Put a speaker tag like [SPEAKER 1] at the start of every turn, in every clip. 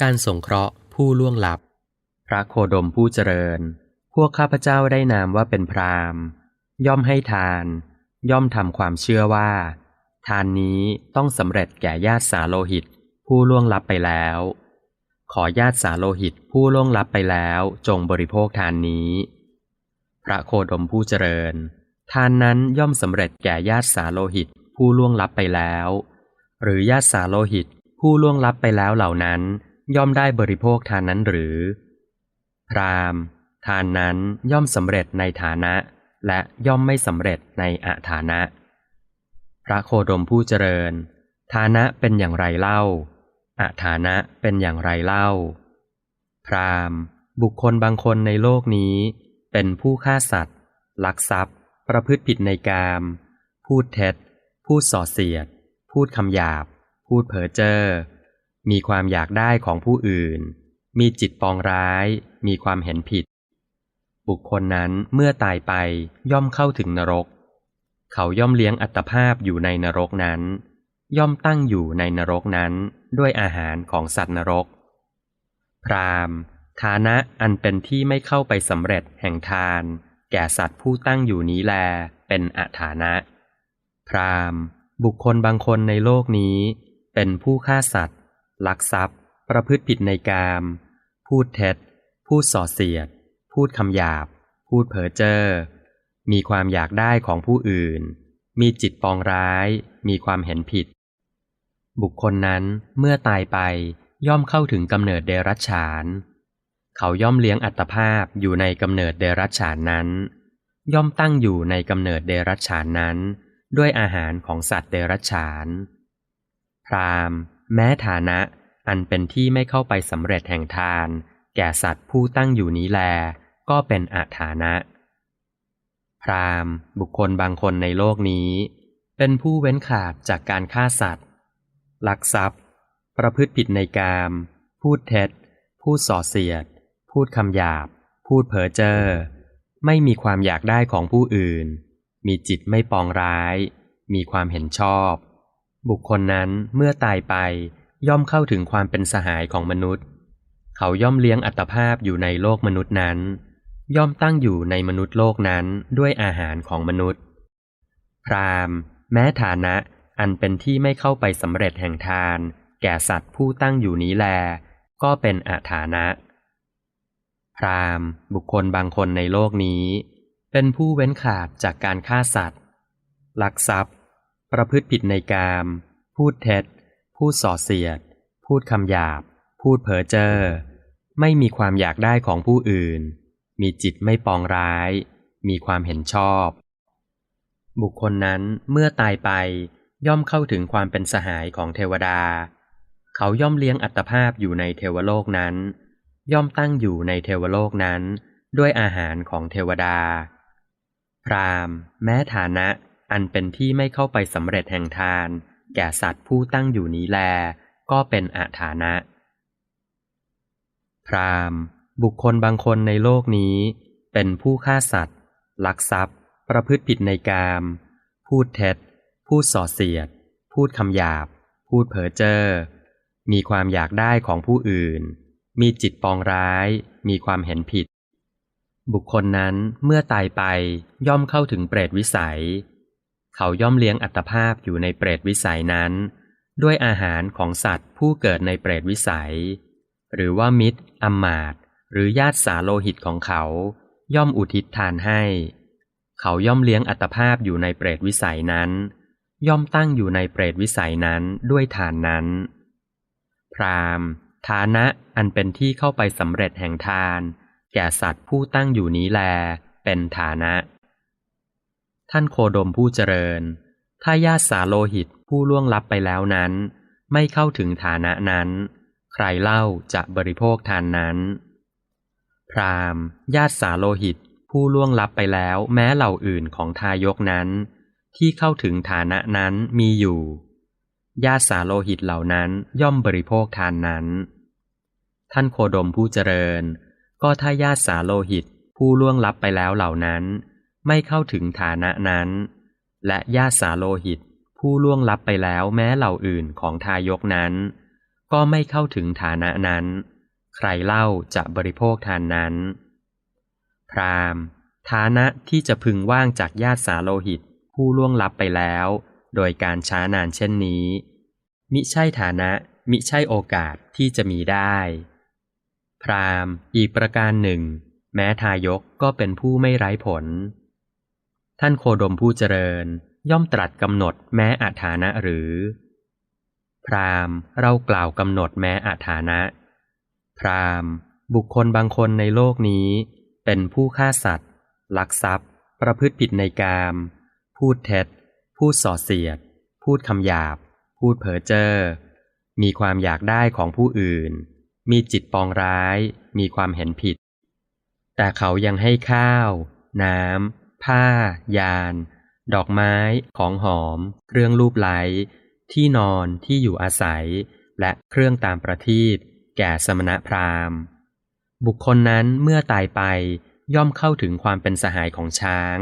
[SPEAKER 1] การสงเคราะห์ผู้ล่วงลับ พระโคดมผู้เจริญ พวกข้าพเจ้าได้นามว่าเป็นพราหมณ์ย่อมให้ทาน ย่อมทำความเชื่อว่า ทานนี้ต้องสำเร็จแก่ญาติสาโลหิต ผู้ล่วงลับไปแล้ว ขอญาติสาโลหิตผู้ล่วงลับไปแล้วจงบริโภคทานนี้ พระโคดมผู้เจริญ ทานนั้นย่อมสำเร็จแก่ญาติสาโลหิตผู้ล่วงลับไปแล้ว หรือญาติสาโลหิตผู้ล่วงลับไปแล้วเหล่านั้น ย่อมได้บริโภคทานนั้นหรือ พรามทานนั้นย่อมสำเร็จในฐานะ และย่อมไม่สำเร็จในอาฐานะ พระโคดมผู้เจริญ ฐานะเป็นอย่างไรเล่าอาฐานะเป็นอย่างไรเล่า พรามบุคคลบางคนในโลกนี้ เป็นผู้ฆ่าสัตว์ ลักทรัพย์ ประพฤติผิดในกาม พูดเท็จ พูดส่อเสียด พูดคำหยาบ พูดเพ้อเจ้อ มีความอยากได้ของผู้อื่น มีจิตปองร้าย มีความเห็นผิด บุคคลนั้นเมื่อตายไปย่อมเข้าถึงนรก เขาย่อมเลี้ยงอัตภาพอยู่ในนรกนั้น ย่อมตั้งอยู่ในนรกนั้นด้วยอาหารของสัตว์นรก พรามฐานะอันเป็นที่ไม่เข้าไปสำเร็จแห่งทาน แก่สัตว์ผู้ตั้งอยู่นี้แลเป็นอาฐานะ พรามบุคคลบางคนในโลกนี้ เป็นผู้ฆ่าสัตว์ ลักทรัพย์ ประพฤติผิดในกาม พูดเท็จ พูดส่อเสียด พูดคำหยาบ พูดเพ้อเจ้อ มีความอยากได้ของผู้อื่น มีจิตปองร้าย มีความเห็นผิด บุคคลนั้นเมื่อตายไปย่อมเข้าถึงกำเนิดเดรัจฉาน เขาย่อมเลี้ยงอัตภาพอยู่ในกำเนิดเดรัจฉานนั้น ย่อมตั้งอยู่ในกำเนิดเดรัจฉานนั้น ด้วยอาหารของสัตว์เดรัจฉาน พราหมณ์ แม้ฐานะอันเป็นที่ไม่เข้าไปสำเร็จแห่งทาน แก่สัตว์ผู้ตั้งอยู่นี้แล ก็เป็นอาฐานะ พรามบุคคลบางคนในโลกนี้ เป็นผู้เว้นขาดจากการฆ่าสัตว์ลักทรัพย์ ประพฤติผิดในกาม พูดเท็จ พูดส่อเสียด พูดคำหยาบ พูดเพ้อเจ้อไม่มีความอยากได้ของผู้อื่น มีจิตไม่ปองร้าย มีความเห็นชอบ บุคคลนั้นเมื่อตายไปย่อมเข้าถึงความเป็นสหายของมนุษย์ เขาย่อมเลี้ยงอัตภาพอยู่ในโลกมนุษย์นั้น ย่อมตั้งอยู่ในมนุษย์โลกนั้นด้วยอาหารของมนุษย์ พรามแม้ฐานะอันเป็นที่ไม่เข้าไปสำเร็จแห่งทาน แก่สัตว์ผู้ตั้งอยู่นี้แล ก็เป็นอาฐานะ พรามบุคคลบางคนในโลกนี้ เป็นผู้เว้นขาดจากการฆ่าสัตว์ ลักทรัพย์ ประพฤติผิดในกาม พูดเท็จ พูดส่อเสียด พูดคำหยาบ พูดเพ้อเจ้อ ไม่มีความอยากได้ของผู้อื่น มีจิตไม่ปองร้าย มีความเห็นชอบ บุคคลนั้นเมื่อตายไปย่อมเข้าถึงความเป็นสหายของเทวดา เขาย่อมเลี้ยงอัตภาพอยู่ในเทวโลกนั้น ย่อมตั้งอยู่ในเทวโลกนั้น ด้วยอาหารของเทวดา พรามแม้ฐานะ อันเป็นที่ไม่เข้าไปสำเร็จแห่งทาน แก่สัตว์ผู้ตั้งอยู่นี้แล ก็เป็นอาฐานะ พรามบุคคลบางคนในโลกนี้ เป็นผู้ฆ่าสัตว์ ลักทรัพย์ ประพฤติผิดในกาม พูดเท็จ พูดส่อเสียด พูดคำหยาบ พูดเพ้อเจ้อมีความอยากได้ของผู้อื่น มีจิตปองร้าย มีความเห็นผิด บุคคลนั้นเมื่อตายไปย่อมเข้าถึงเปรตวิสัย เขาย่อมเลี้ยงอัตภาพอยู่ในเปรตวิสัยนั้น ด้วยอาหารของสัตว์ผู้เกิดในเปรตวิสัย หรือว่ามิตรอมมาตหรือญาติสาโลหิตของเขา ย่อมอุทิศทานให้ เขาย่อมเลี้ยงอัตภาพอยู่ในเปรตวิสัยนั้น ย่อมตั้งอยู่ในเปรตวิสัยนั้นด้วยทานนั้น พรามฐานะอันเป็นที่เข้าไปสำเร็จแห่งทาน แก่สัตว์ผู้ตั้งอยู่นี้แล เป็นฐานะ ท่านโคดมผู้เจริญ ถ้าญาติสาโลหิตผู้ล่วงลับไปแล้วนั้น ไม่เข้าถึงฐานะนั้น ใครเล่าจะบริโภคทานนั้น พราหมณ์ญาติสาโลหิตผู้ล่วงลับไปแล้วแม้เหล่าอื่นของทายกนั้น ที่เข้าถึงฐานะนั้นมีอยู่ ญาติสาโลหิตเหล่านั้นย่อมบริโภคทานนั้น ท่านโคดมผู้เจริญ ก็ถ้าญาติสาโลหิตผู้ล่วงลับไปแล้วเหล่านั้น ไม่เข้าถึงฐานะนั้น และญาติสาโลหิตผู้ล่วงลับไปแล้วแม้เหล่าอื่นของทายกนั้น ก็ไม่เข้าถึงฐานะนั้น ใครเล่าจะบริโภคทานนั้น พรามฐานะที่จะพึงว่างจากญาติสาโลหิตผู้ล่วงลับไปแล้ว โดยการช้านานเช่นนี้ มิใช่ฐานะมิใช่โอกาสที่จะมีได้ พรามอีกประการหนึ่ง แม้ทายกก็เป็นผู้ไม่ไร้ผล ท่านโคดมผู้เจริญย่อมตรัสกำหนดแม้อาฐานะหรือ พรามเรากล่าวกำหนดแม้อาฐานะ พรามบุคคลบางคนในโลกนี้ เป็นผู้ฆ่าสัตว์ ลักทรัพย์ ประพฤติผิดในกาม พูดเท็จ พูดส่อเสียด พูดคำหยาบ พูดเพ้อเจ้อมีความอยากได้ของผู้อื่น มีจิตปองร้าย มีความเห็นผิด แต่เขายังให้ข้าว น้ำ ผ้า ยาน ดอกไม้ ของหอม เครื่องลูบไล้ที่นอนที่อยู่อาศัย และเครื่องตามประทีปแก่สมณพราหมณ์ บุคคลนั้นเมื่อตายไปย่อมเข้าถึงความเป็นสหายของช้าง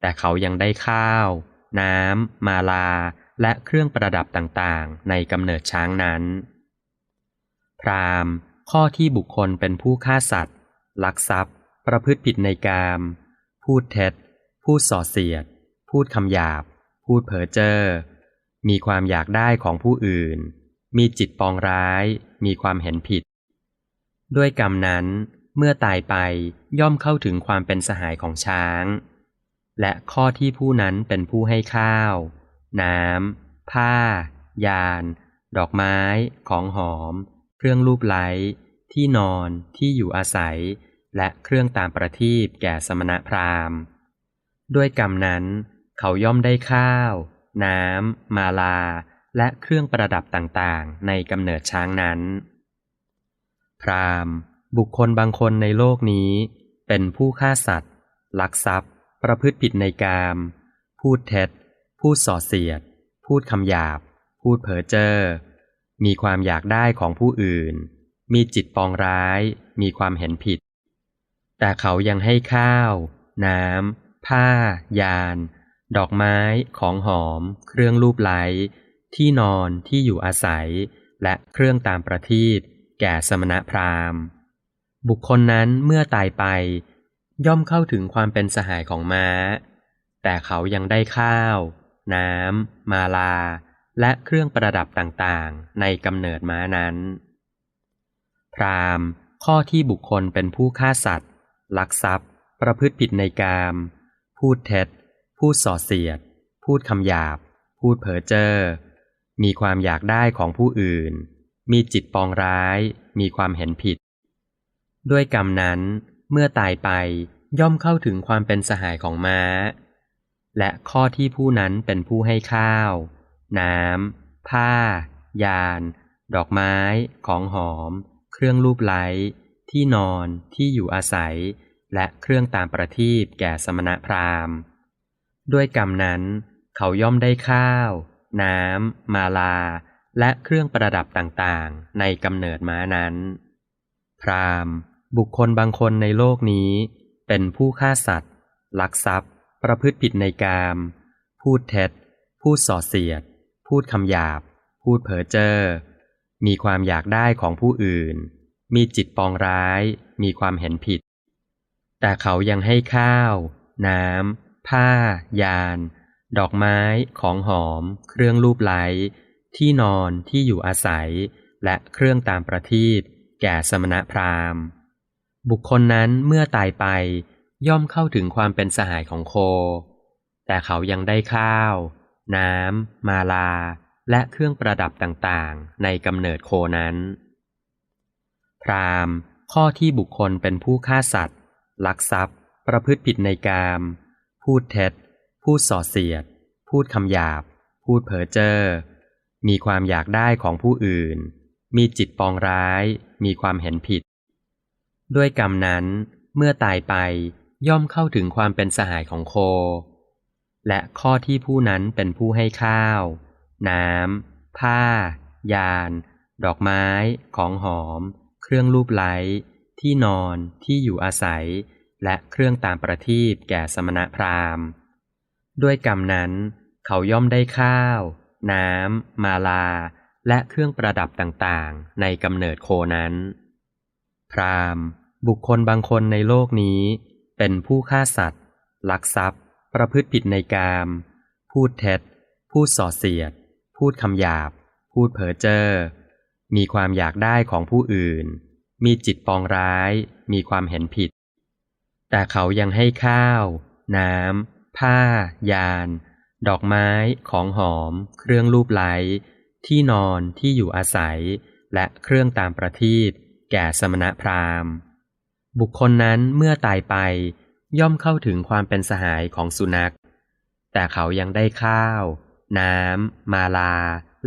[SPEAKER 1] แต่เขายังได้ข้าว น้ำ มาลา และเครื่องประดับต่างๆ ในกำเนิดช้างนั้น พราหมณ์ข้อที่บุคคลเป็นผู้ฆ่าสัตว์ ลักทรัพย์ ประพฤติผิดในกาม พูดเท็จ พูดส่อเสียด พูดคำหยาบ พูดเพ้อเจ้อมีความอยากได้ของผู้อื่น มีจิตปองร้าย มีความเห็นผิด ด้วยกรรมนั้นเมื่อตายไปย่อมเข้าถึงความเป็นสหายของช้าง และข้อที่ผู้นั้นเป็นผู้ให้ข้าว น้ำ ผ้า ยาน ดอกไม้ ของหอม เครื่องลูบไล้ ที่นอน ที่อยู่อาศัย และเครื่องตามประทีปแก่สมณพราหมณ์ ด้วยกรรมนั้น เขาย่อมได้ข้าว น้ำ มาลา และเครื่องประดับต่างๆ ในกำเนิดช้างนั้น พราหมณ์ บุคคลบางคนในโลกนี้ เป็นผู้ฆ่าสัตว์ ลักทรัพย์ ประพฤติผิดในกาม พูดเท็จ พูดส่อเสียด พูดคำหยาบ พูดเพ้อเจ้อมีความอยากได้ของผู้อื่น มีจิตปองร้าย มีความเห็นผิด แต่เขายังให้ข้าว น้ำ ผ้า ยาน ดอกไม้ ของหอม เครื่องลูบไล้ ที่นอนที่อยู่อาศัย และเครื่องตามประทีปแก่สมณพราหมณ์ บุคคลนั้นเมื่อตายไป ย่อมเข้าถึงความเป็นสหายของม้า แต่เขายังได้ข้าว น้ำ มาลา และเครื่องประดับต่างๆ ในกำเนิดม้านั้น พราหมณ์ข้อที่บุคคลเป็นผู้ฆ่าสัตว์ ลักทรัพย์ ประพฤติผิดในกาม พูดเท็จ พูดส่อเสียด พูดคำหยาบ พูดเพ้อเจ้อ มีความอยากได้ของผู้อื่น มีจิตปองร้าย มีความเห็นผิด ด้วยกรรมนั้นเมื่อตายไปย่อมเข้าถึงความเป็นสหายของม้า และข้อที่ผู้นั้นเป็นผู้ให้ข้าว น้ำ ผ้า ยาน ดอกไม้ ของหอม เครื่องลูบไล้ ที่นอน ที่อยู่อาศัย และเครื่องตามประทีปแก่สมณพราหมณ์ ด้วยกรรมนั้น เขาย่อมได้ข้าว น้ำ มาลา และเครื่องประดับต่างๆ ในกำเนิดม้านั้น พราหมณ์ บุคคลบางคนในโลกนี้ เป็นผู้ฆ่าสัตว์ ลักทรัพย์ ประพฤติผิดในกาม พูดเท็จ พูดส่อเสียด พูดคำหยาบ พูดเพ้อเจ้อมีความอยากได้ของผู้อื่น มีจิตปองร้าย มีความเห็นผิด แต่เขายังให้ข้าว น้ำ ผ้า ยาน ดอกไม้ ของหอม เครื่องลูบไล้ ที่นอนที่อยู่อาศัย และเครื่องตามประทีปแก่สมณพราหมณ์ บุคคลนั้นเมื่อตายไปย่อมเข้าถึงความเป็นสหายของโค แต่เขายังได้ข้าว น้ำ มาลา และเครื่องประดับต่างๆ ในกำเนิดโคนั้น พราหมณ์ข้อที่บุคคลเป็นผู้ฆ่าสัตว์ ลักทรัพย์ ประพฤติผิดในกาม พูดเท็จ พูดส่อเสียด พูดคำหยาบ พูดเพ้อเจ้อ มีความอยากได้ของผู้อื่น มีจิตปองร้าย มีความเห็นผิด ด้วยกรรมนั้น เมื่อตายไปย่อมเข้าถึงความเป็นสหายของโค และข้อที่ผู้นั้นเป็นผู้ให้ข้าว น้ำผ้า ยาน ดอกไม้ ของหอม เครื่องลูบไล้ที่นอนที่อยู่อาศัย และเครื่องตามประทีปแก่สมณพราหมณ์ ด้วยกรรมนั้น เขาย่อมได้ข้าว น้ำ มาลา และเครื่องประดับต่างๆ ในกำเนิดโคนั้น พราหมณ์ บุคคลบางคนในโลกนี้ เป็นผู้ฆ่าสัตว์ ลักทรัพย์ ประพฤติผิดในกาม พูดเท็จ พูดส่อเสียด พูดคำหยาบ พูดเพ้อเจ้อ มีความอยากได้ของผู้อื่น มีจิตปองร้าย มีความเห็นผิด แต่เขายังให้ข้าว น้ำ ผ้า ยาน ดอกไม้ ของหอม เครื่องลูบไล้ ที่นอนที่อยู่อาศัย และเครื่องตามประทีปแก่สมณพราหมณ์ บุคคลนั้นเมื่อตายไปย่อมเข้าถึงความเป็นสหายของสุนัข แต่เขายังได้ข้าว น้ำ มาลา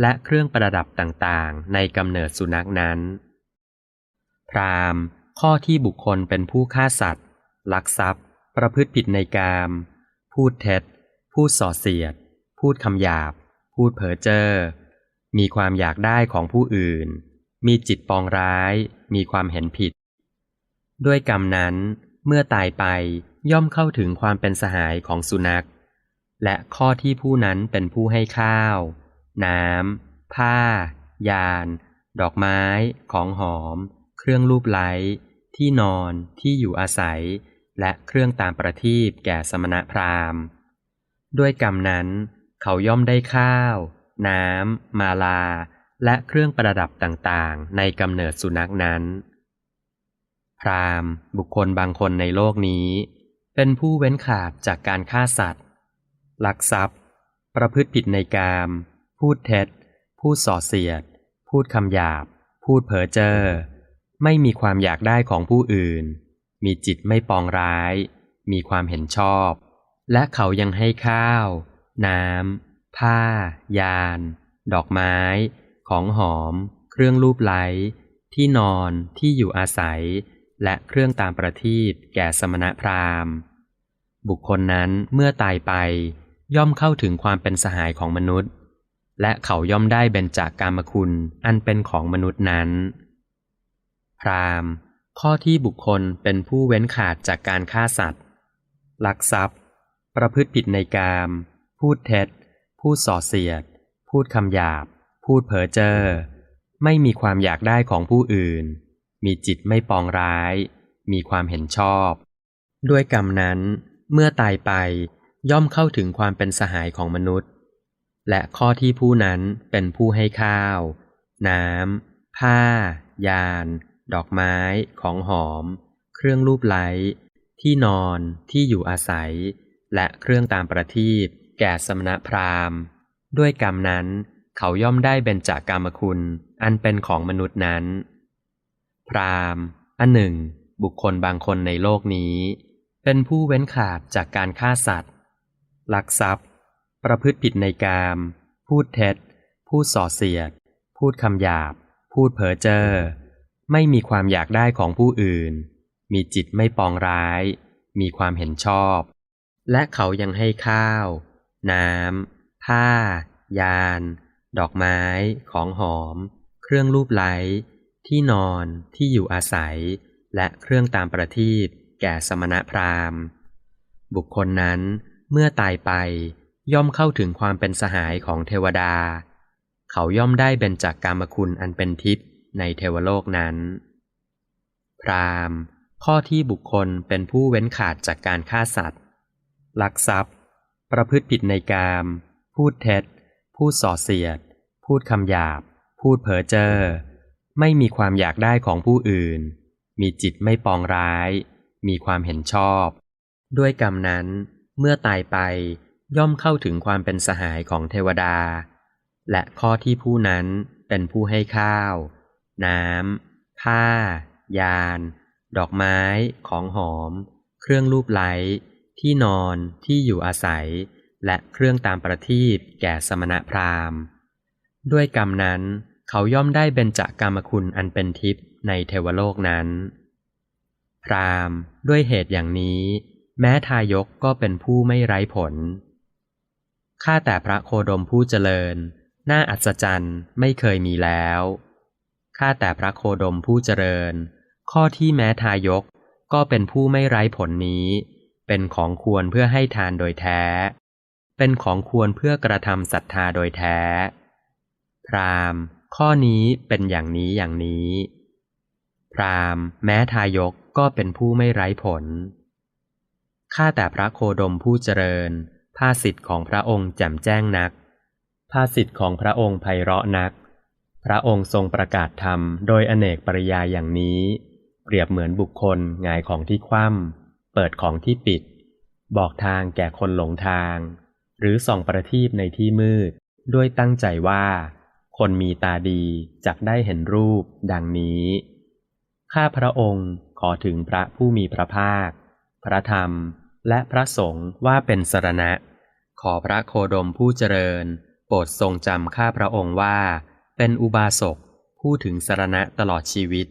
[SPEAKER 1] และเครื่องประดับต่างๆ ในกำเนิดสุนัขนั้น พรามข้อที่บุคคลเป็นผู้ฆ่าสัตว์ ลักทรัพย์ ประพฤติผิดในกาม พูดเท็จ พูดส่อเสียด พูดคำหยาบ พูดเพ้อเจ้อ มีความอยากได้ของผู้อื่น มีจิตปองร้าย มีความเห็นผิด ด้วยกรรมนั้นเมื่อตายไปย่อมเข้าถึงความเป็นสหายของสุนัข และข้อที่ผู้นั้นเป็นผู้ให้ข้าว น้ำ ผ้า ยาน ดอกไม้ ของหอม เครื่องลูบไล้ ที่นอน ที่อยู่อาศัย และเครื่องตามประทีปแก่สมณพราหมณ์ ด้วยกรรมนั้น เขาย่อมได้ข้าว น้ำ มาลา และเครื่องประดับต่างๆ ในกำเนิดสุนัขนั้น พราหมณ์ บุคคลบางคนในโลกนี้ เป็นผู้เว้นขาดจากการฆ่าสัตว์ ลักทรัพย์ ประพฤติผิดในกาม พูดเท็จ พูดส่อเสียด พูดคำหยาบ พูดเพ้อเจ้อ ไม่มีความอยากได้ของผู้อื่น มีจิตไม่ปองร้าย มีความเห็นชอบ และเขายังให้ข้าว น้ำ ผ้า ยาน ดอกไม้ ของหอม เครื่องลูบไล้ ที่นอน ที่อยู่อาศัย และเครื่องตามประทีปแก่สมณพราหมณ์ บุคคลนั้นเมื่อตายไปย่อมเข้าถึงความเป็นสหายของมนุษย์ และเขาย่อมได้เบญจากกามคุณอันเป็นของมนุษย์นั้น พรามข้อที่บุคคลเป็นผู้เว้นขาดจากการฆ่าสัตว์ ลักทรัพย์ ประพฤติผิดในกาม พูดเท็จ พูดส่อเสียด พูดคำหยาบ พูดเพ้อเจ้อ ไม่มีความอยากได้ของผู้อื่น มีจิตไม่ปองร้าย มีความเห็นชอบ ด้วยกรรมนั้น เมื่อตายไปย่อมเข้าถึงความเป็นสหายของมนุษย์ และข้อที่ผู้นั้นเป็นผู้ให้ข้าว น้ำ ผ้า ยาน ดอกไม้ ของหอม เครื่องลูบไล้ ที่นอน ที่อยู่อาศัย และเครื่องตามประทีปแก่สมณพราหมณ์ ด้วยกรรมนั้น เขาย่อมได้เบญจากกามคุณ อันเป็นของมนุษย์นั้น พราหมณ์ อันหนึ่ง บุคคลบางคนในโลกนี้ เป็นผู้เว้นขาดจากการฆ่าสัตว์ ลักทรัพย์ ประพฤติผิดในกาม พูดเท็จ พูดส่อเสียด พูดคำหยาบ พูดเพ้อเจ้อ ไม่มีความอยากได้ของผู้อื่น มีจิตไม่ปองร้าย มีความเห็นชอบ และเขายังให้ข้าว น้ำ ผ้า ยาน ดอกไม้ ของหอม เครื่องลูบไล้ ที่นอน ที่อยู่อาศัย และเครื่องตามประทีปแก่สมณพราหมณ์ บุคคลนั้นเมื่อตายไป ย่อมเข้าถึงความเป็นสหายของเทวดา เขาย่อมได้เบญจากกามคุณอันเป็นทิพย์ในเทวโลกนั้น พรามข้อที่บุคคลเป็นผู้เว้นขาดจากการฆ่าสัตว์ลักทรัพย์ ประพฤติผิดในกาม พูดเท็จ พูดส่อเสียด พูดคำหยาบ พูดเพ้อเจ้อ ไม่มีความอยากได้ของผู้อื่น มีจิตไม่ปองร้าย มีความเห็นชอบ ด้วยกรรมนั้น เมื่อตายไป ย่อมเข้าถึงความเป็นสหายของเทวดา และข้อที่ผู้นั้นเป็นผู้ให้ข้าว น้ำ ผ้า ยาน ดอกไม้ ของหอม เครื่องลูบไล้ที่นอนที่อยู่อาศัย และเครื่องตามประทีปแก่สมณพราหมณ์ ด้วยกรรมนั้นเขาย่อมได้เบญจากกามคุณอันเป็นทิพย์ในเทวโลกนั้น พราหมณ์ด้วยเหตุอย่างนี้ แม้ทายกก็เป็นผู้ไม่ไร้ผล ข้าแต่พระโคดมผู้เจริญ น่าอัศจรรย์ไม่เคยมีแล้ว ข้าแต่พระโคดมผู้เจริญ ข้อที่แม้ทายกก็เป็นผู้ไม่ไร้ผลนี้ เป็นของควรเพื่อให้ทานโดยแท้ เป็นของควรเพื่อกระทำศรัทธาโดยแท้ พราหม์ข้อนี้เป็นอย่างนี้อย่างนี้ พราหม์แม้ทายกก็เป็นผู้ไม่ไร้ผล ข้าแต่พระโคดมผู้เจริญ ภาสิทธิ์ของพระองค์แจ่มแจ้งนัก ภาสิทธิ์ของพระองค์ไพเราะนัก พระองค์ทรงประกาศธรรมโดยอเนกปริยายอย่างนี้ เปรียบเหมือนบุคคลงายของที่คว่ำเปิดของที่ปิด บอกทางแก่คนหลงทาง หรือส่องประทีปในที่มืด ด้วยตั้งใจว่า คนมีตาดีจักได้เห็นรูป ดังนี้ ข้าพระองค์ขอถึงพระผู้มีพระภาค พระธรรม และพระสงฆ์ว่าเป็นสรณะ ขอพระโคดมผู้เจริญ โปรดทรงจำข้าพระองค์ว่า เป็นอุบาสกผู้ถึงสรณะตลอดชีวิต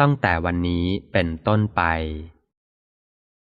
[SPEAKER 1] ตั้งแต่วันนี้เป็นต้นไป